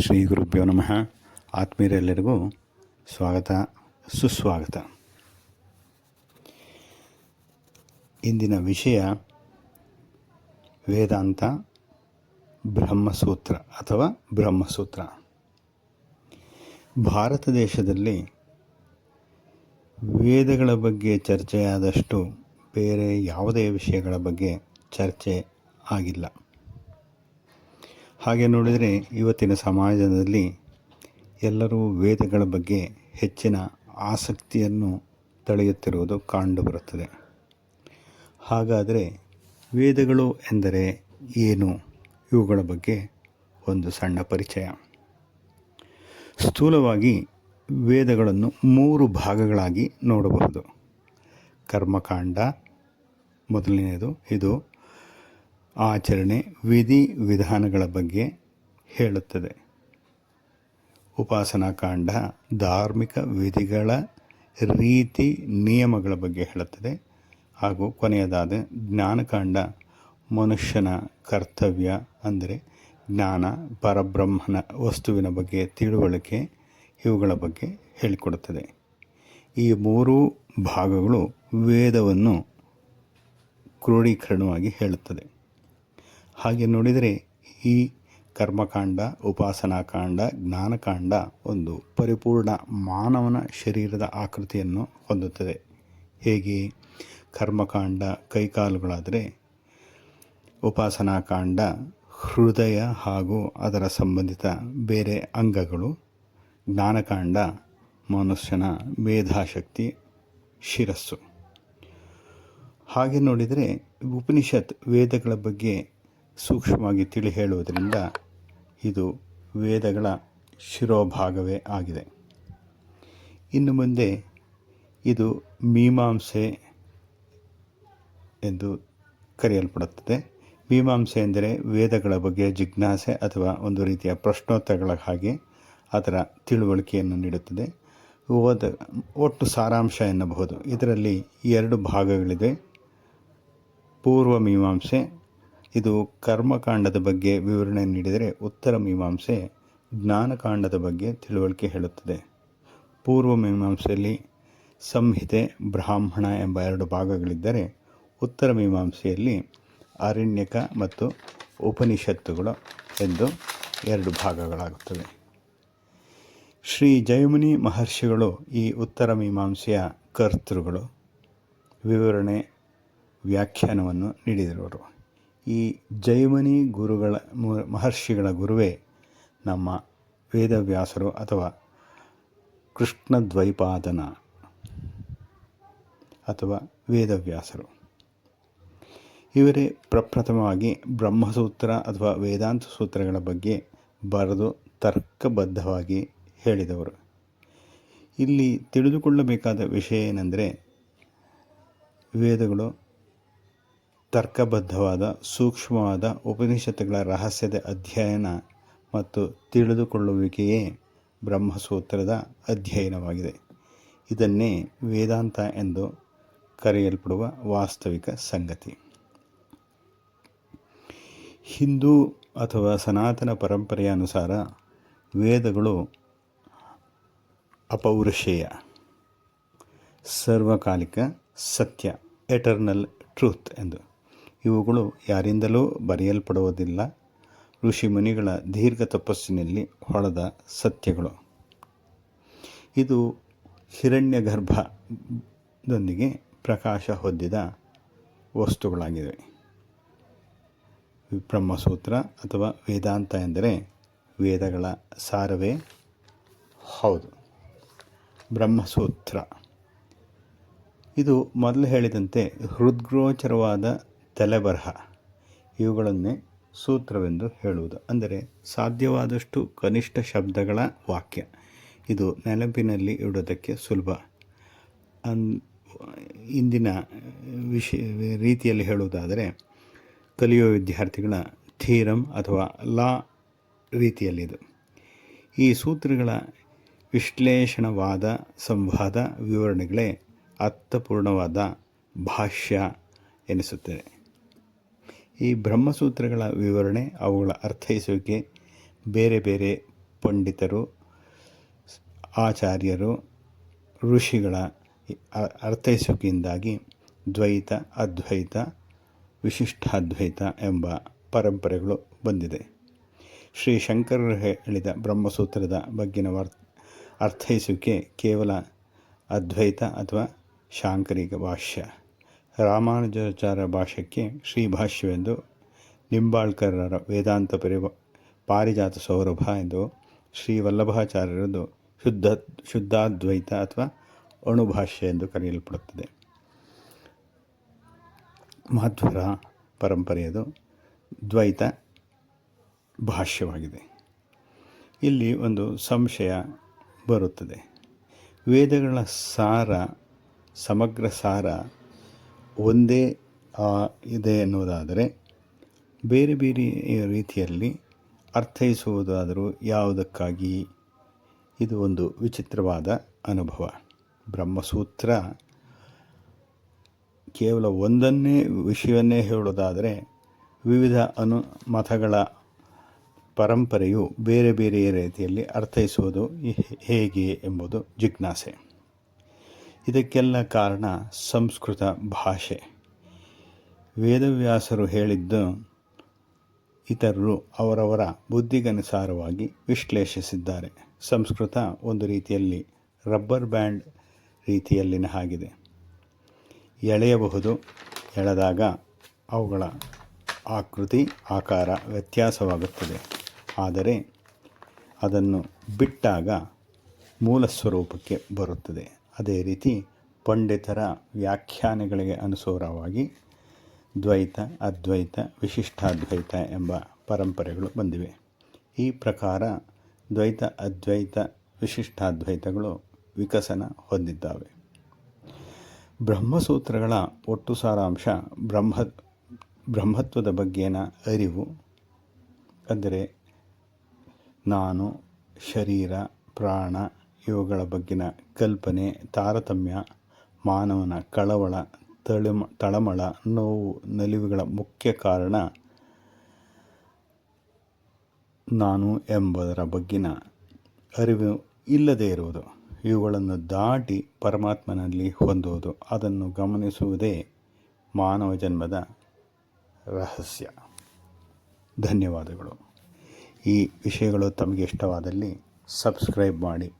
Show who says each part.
Speaker 1: ಶ್ರೀ ಗುರುಭ್ಯೋ ನಮಃ. ಆತ್ಮೀಯರೆಲ್ಲರಿಗೂ ಸ್ವಾಗತ, ಸುಸ್ವಾಗತ. ಇಂದಿನ ವಿಷಯ ವೇದಾಂತ ಬ್ರಹ್ಮಸೂತ್ರ ಅಥವಾ ಬ್ರಹ್ಮಸೂತ್ರ. ಭಾರತ ದೇಶದಲ್ಲಿ ವೇದಗಳ ಬಗ್ಗೆ ಚರ್ಚೆಯಾದಷ್ಟು ಬೇರೆ ಯಾವುದೇ ವಿಷಯಗಳ ಬಗ್ಗೆ ಚರ್ಚೆ ಆಗಿಲ್ಲ. ಹಾಗೆ ನೋಡಿದರೆ ಇವತ್ತಿನ ಸಮಾಜದಲ್ಲಿ ಎಲ್ಲರೂ ವೇದಗಳ ಬಗ್ಗೆ ಹೆಚ್ಚಿನ ಆಸಕ್ತಿಯನ್ನು ತಳೆಯುತ್ತಿರುವುದು ಕಂಡುಬರುತ್ತದೆ. ಹಾಗಾದರೆ ವೇದಗಳು ಎಂದರೆ ಏನು? ಇವುಗಳ ಬಗ್ಗೆ ಒಂದು ಸಣ್ಣ ಪರಿಚಯ. ಸ್ಥೂಲವಾಗಿ ವೇದಗಳನ್ನು ಮೂರು ಭಾಗಗಳಾಗಿ ನೋಡಬಹುದು. ಕರ್ಮಕಾಂಡ, ಮೊದಲನೆಯದು ಇದು ಆಚರಣೆ ವಿಧಿ ವಿಧಾನಗಳ ಬಗ್ಗೆ ಹೇಳುತ್ತದೆ. ಉಪಾಸನಾ ಕಾಂಡ ಧಾರ್ಮಿಕ ವಿಧಿಗಳ ರೀತಿ ನಿಯಮಗಳ ಬಗ್ಗೆ ಹೇಳುತ್ತದೆ. ಹಾಗೂ ಕೊನೆಯದಾದ ಜ್ಞಾನಕಾಂಡ ಮನುಷ್ಯನ ಕರ್ತವ್ಯ ಅಂದರೆ ಜ್ಞಾನ, ಪರಬ್ರಹ್ಮನ ವಸ್ತುವಿನ ಬಗ್ಗೆ ತಿಳುವಳಿಕೆ ಇವುಗಳ ಬಗ್ಗೆ ಹೇಳಿಕೊಡುತ್ತದೆ. ಈ ಮೂರೂ ಭಾಗಗಳು ವೇದವನ್ನು ಕ್ರೋಢೀಕರಣವಾಗಿ ಹೇಳುತ್ತದೆ. ಹಾಗೆ ನೋಡಿದರೆ ಈ ಕರ್ಮಕಾಂಡ, ಉಪಾಸನಾಕಾಂಡ, ಜ್ಞಾನಕಾಂಡ ಒಂದು ಪರಿಪೂರ್ಣ ಮಾನವನ ಶರೀರದ ಆಕೃತಿಯನ್ನು ಹೊಂದುತ್ತದೆ. ಹೇಗೆ? ಕರ್ಮಕಾಂಡ ಕೈಕಾಲುಗಳಾದರೆ ಉಪಾಸನಾಕಾಂಡ ಹೃದಯ ಹಾಗೂ ಅದರ ಸಂಬಂಧಿತ ಬೇರೆ ಅಂಗಗಳು, ಜ್ಞಾನಕಾಂಡ ಮನುಷ್ಯನ ಮೇಧಾಶಕ್ತಿ, ಶಿರಸ್ಸು. ಹಾಗೆ ನೋಡಿದರೆ ಉಪನಿಷತ್ ವೇದಗಳ ಬಗ್ಗೆ ಸೂಕ್ಷ್ಮವಾಗಿ ತಿಳಿ ಹೇಳುವುದರಿಂದ ಇದು ವೇದಗಳ ಶಿರೋಭಾಗವೇ ಆಗಿದೆ. ಇನ್ನು ಮುಂದೆ ಇದು ಮೀಮಾಂಸೆ ಎಂದು ಕರೆಯಲ್ಪಡುತ್ತದೆ. ಮೀಮಾಂಸೆ ಎಂದರೆ ವೇದಗಳ ಬಗ್ಗೆ ಜಿಜ್ಞಾಸೆ ಅಥವಾ ಒಂದು ರೀತಿಯ ಪ್ರಶ್ನೋತ್ತರಗಳ ಹಾಗೆ ಅದರ ತಿಳುವಳಿಕೆಯನ್ನು ನೀಡುತ್ತದೆ. ಓದ, ಒಟ್ಟು ಸಾರಾಂಶ ಎನ್ನಬಹುದು. ಇದರಲ್ಲಿ ಎರಡು ಭಾಗಗಳಿದೆ ಪೂರ್ವ ಮೀಮಾಂಸೆ ಇದು ಕರ್ಮಕಾಂಡದ ಬಗ್ಗೆ ವಿವರಣೆ ನೀಡಿದರೆ ಉತ್ತರ ಮೀಮಾಂಸೆ ಜ್ಞಾನಕಾಂಡದ ಬಗ್ಗೆ ತಿಳುವಳಿಕೆ ಹೇಳುತ್ತದೆ. ಪೂರ್ವ ಮೀಮಾಂಸೆಯಲ್ಲಿ ಸಂಹಿತೆ, ಬ್ರಾಹ್ಮಣ ಎಂಬ ಎರಡು ಭಾಗಗಳಿದ್ದರೆ ಉತ್ತರ ಮೀಮಾಂಸೆಯಲ್ಲಿ ಅರಣ್ಯಕ ಮತ್ತು ಉಪನಿಷತ್ತುಗಳು ಎಂದು ಎರಡು ಭಾಗಗಳಾಗುತ್ತವೆ. ಶ್ರೀ ಜಯಮುನಿ ಮಹರ್ಷಿಗಳು ಈ ಉತ್ತರ ಮೀಮಾಂಸೆಯ ಕರ್ತೃಗಳು. ವಿವರಣೆ, ವ್ಯಾಖ್ಯಾನವನ್ನು ನೀಡಿದವರು. ಈ ಜೈಮನಿ ಗುರುಗಳ ಮಹರ್ಷಿಗಳ ಗುರುವೇ ನಮ್ಮ ವೇದವ್ಯಾಸರು ಅಥವಾ ಕೃಷ್ಣದ್ವೈಪಾದನ ಅಥವಾ ವೇದವ್ಯಾಸರು. ಇವರೇ ಪ್ರಪ್ರಥಮವಾಗಿ ಬ್ರಹ್ಮಸೂತ್ರ ಅಥವಾ ವೇದಾಂತ ಸೂತ್ರಗಳ ಬಗ್ಗೆ ಬರೆದು ತರ್ಕಬದ್ಧವಾಗಿ ಹೇಳಿದವರು. ಇಲ್ಲಿ ತಿಳಿದುಕೊಳ್ಳಬೇಕಾದ ವಿಷಯ ಏನೆಂದರೆ ವೇದಗಳು ತರ್ಕಬದ್ಧವಾದ, ಸೂಕ್ಷ್ಮವಾದ ಉಪನಿಷತ್ತುಗಳ ರಹಸ್ಯದ ಅಧ್ಯಯನ ಮತ್ತು ತಿಳಿದುಕೊಳ್ಳುವಿಕೆಯೇ ಬ್ರಹ್ಮಸೂತ್ರದ ಅಧ್ಯಯನವಾಗಿದೆ. ಇದನ್ನೇ ವೇದಾಂತ ಎಂದು ಕರೆಯಲ್ಪಡುವ ವಾಸ್ತವಿಕ ಸಂಗತಿ. ಹಿಂದೂ ಅಥವಾ ಸನಾತನ ಪರಂಪರೆಯ ಅನುಸಾರ ವೇದಗಳು ಅಪೌರುಷೇಯ, ಸರ್ವಕಾಲಿಕ ಸತ್ಯ, ಎಟರ್ನಲ್ ಟ್ರೂತ್ ಎಂದು. ಇವುಗಳು ಯಾರಿಂದಲೂ ಬರೆಯಲ್ಪಡುವುದಿಲ್ಲ. ಋಷಿಮುನಿಗಳ ದೀರ್ಘ ತಪಸ್ಸಿನಲ್ಲಿ ಹೊಳೆದ ಸತ್ಯಗಳು. ಇದು ಹಿರಣ್ಯ ಗರ್ಭದೊಂದಿಗೆ ಪ್ರಕಾಶ ಹೊಂದಿದ ವಸ್ತುಗಳಾಗಿವೆ. ಬ್ರಹ್ಮಸೂತ್ರ ಅಥವಾ ವೇದಾಂತ ಎಂದರೆ ವೇದಗಳ ಸಾರವೇ? ಹೌದು. ಬ್ರಹ್ಮಸೂತ್ರ. ಇದು ಮೊದಲು ಹೇಳಿದಂತೆ ಹೃದ್ಗೋಚರವಾದ ತಲೆಬರಹ. ಇವುಗಳನ್ನೇ ಸೂತ್ರವೆಂದು ಹೇಳುವುದು. ಅಂದರೆ ಸಾಧ್ಯವಾದಷ್ಟು ಕನಿಷ್ಠ ಶಬ್ದಗಳ ವಾಕ್ಯ. ಇದು ನೆನಪಿನಲ್ಲಿ ಇಡೋದಕ್ಕೆ ಸುಲಭ. ಅನ್, ಇಂದಿನ ವಿಷಯ ರೀತಿಯಲ್ಲಿ ಹೇಳುವುದಾದರೆ, ಕಲಿಯುವ ವಿದ್ಯಾರ್ಥಿಗಳ ಥೀರಮ್ ಅಥವಾ ಲಾ ರೀತಿಯಲ್ಲಿದು. ಈ ಸೂತ್ರಗಳ ವಿಶ್ಲೇಷಣವಾದ ಸಂವಾದ ವಿವರಣೆಗಳೇ ಅರ್ಥಪೂರ್ಣವಾದ ಭಾಷ್ಯ ಎನಿಸುತ್ತದೆ. ಈ ಬ್ರಹ್ಮಸೂತ್ರಗಳ ವಿವರಣೆ, ಅವುಗಳ ಅರ್ಥೈಸುವಿಕೆ ಬೇರೆ ಬೇರೆ ಪಂಡಿತರು, ಆಚಾರ್ಯರು, ಋಷಿಗಳ ಅರ್ಥೈಸುವಿಕೆಯಿಂದಾಗಿ ದ್ವೈತ, ಅದ್ವೈತ, ವಿಶಿಷ್ಟಾದ್ವೈತ ಎಂಬ ಪರಂಪರೆಗಳು ಬಂದಿದೆ. ಶ್ರೀ ಶಂಕರರು ಹೇಳಿದ ಬ್ರಹ್ಮಸೂತ್ರದ ಬಗ್ಗಿನ ವರ್ ಅರ್ಥೈಸುವಿಕೆ ಕೇವಲ ಅದ್ವೈತ ಅಥವಾ ಶಾಂಕರಿಕ ಭಾಷ್ಯ. ರಾಮಾನುಜಾಚಾರ್ಯ ಭಾಷ್ಯಕ್ಕೆ ಶ್ರೀ ಭಾಷ್ಯವೆಂದು ನಿಂಬಾಳ್ಕರರ ವೇದಾಂತ ಪರಿವ ಪಾರಿಜಾತ ಸೌರಭ ಎಂದು ಶ್ರೀ ವಲ್ಲಭಾಚಾರ್ಯರದು ಶುದ್ಧ ಶುದ್ಧಾದ್ವೈತ ಅಥವಾ ಅಣುಭಾಷ್ಯ ಎಂದು ಕರೆಯಲ್ಪಡುತ್ತದೆ. ಮಾಧ್ವರ ಪರಂಪರೆಯದು ದ್ವೈತ ಭಾಷ್ಯವಾಗಿದೆ. ಇಲ್ಲಿ ಒಂದು ಸಂಶಯ ಬರುತ್ತದೆ. ವೇದಗಳ ಸಾರ, ಸಮಗ್ರ ಸಾರ ಒಂದೇ ಇದೆ ಎನ್ನುವುದಾದರೆ ಬೇರೆ ಬೇರೆ ರೀತಿಯಲ್ಲಿ ಅರ್ಥೈಸುವುದಾದರೂ ಯಾವುದಕ್ಕಾಗಿ? ಇದು ಒಂದು ವಿಚಿತ್ರವಾದ ಅನುಭವ. ಬ್ರಹ್ಮಸೂತ್ರ ಕೇವಲ ಒಂದನ್ನೇ ವಿಷಯವನ್ನೇ ಹೇಳೋದಾದರೆ ವಿವಿಧ ಅನು, ಮತಗಳ ಪರಂಪರೆಯು ಬೇರೆ ಬೇರೆ ರೀತಿಯಲ್ಲಿ ಅರ್ಥೈಸುವುದು ಹೇಗೆ ಎಂಬುದು ಜಿಜ್ಞಾಸೆ. ಇದಕ್ಕೆಲ್ಲ ಕಾರಣ ಸಂಸ್ಕೃತ ಭಾಷೆ. ವೇದವ್ಯಾಸರು ಹೇಳಿದ್ದು ಇತರರು ಅವರವರ ಬುದ್ಧಿಗನುಸಾರವಾಗಿ ವಿಶ್ಲೇಷಿಸಿದ್ದಾರೆ. ಸಂಸ್ಕೃತ ಒಂದು ರೀತಿಯಲ್ಲಿ ರಬ್ಬರ್ ಬ್ಯಾಂಡ್ ರೀತಿಯಲ್ಲಿನ ಹಾಗಿದೆ. ಎಳೆಯಬಹುದು, ಎಳೆದಾಗ ಅವುಗಳ ಆಕೃತಿ, ಆಕಾರ ವ್ಯತ್ಯಾಸವಾಗುತ್ತದೆ. ಆದರೆ ಅದನ್ನು ಬಿಟ್ಟಾಗ ಮೂಲ ಸ್ವರೂಪಕ್ಕೆ ಬರುತ್ತದೆ. ಅದೇ ರೀತಿ ಪಂಡಿತರ ವ್ಯಾಖ್ಯಾನಗಳಿಗೆ ಅನುಸಾರವಾಗಿ ದ್ವೈತ, ಅದ್ವೈತ, ವಿಶಿಷ್ಟಾದ್ವೈತ ಎಂಬ ಪರಂಪರೆಗಳು ಬಂದಿವೆ. ಈ ಪ್ರಕಾರ ದ್ವೈತ, ಅದ್ವೈತ, ವಿಶಿಷ್ಟಾದ್ವೈತಗಳು ವಿಕಸನ ಹೊಂದಿದ್ದಾವೆ. ಬ್ರಹ್ಮಸೂತ್ರಗಳ ಒಟ್ಟು ಸಾರಾಂಶ ಬ್ರಹ್ಮ, ಬ್ರಹ್ಮತ್ವದ ಬಗ್ಗೆನ ಅರಿವು, ಅಂದರೆ ನಾನು, ಶರೀರ, ಪ್ರಾಣ ಇವುಗಳ ಬಗ್ಗಿನ ಕಲ್ಪನೆ, ತಾರತಮ್ಯ, ಮಾನವನ ಕಳವಳ, ತಳಮ, ತಳಮಳ, ನೋವು, ನಲಿವುಗಳ ಮುಖ್ಯ ಕಾರಣ ನಾನು ಎಂಬುದರ ಬಗ್ಗಿನ ಅರಿವು ಇಲ್ಲದೇ ಇರುವುದು. ಇವುಗಳನ್ನು ದಾಟಿ ಪರಮಾತ್ಮನಲ್ಲಿ ಹೊಂದುವುದು. ಅದನ್ನು ಗಮನಿಸುವುದೇ ಮಾನವ ಜನ್ಮದ ರಹಸ್ಯ. ಧನ್ಯವಾದಗಳು. ಈ ವಿಷಯಗಳು ತಮಗೆ ಇಷ್ಟವಾದಲ್ಲಿ ಸಬ್ಸ್ಕ್ರೈಬ್ ಮಾಡಿ.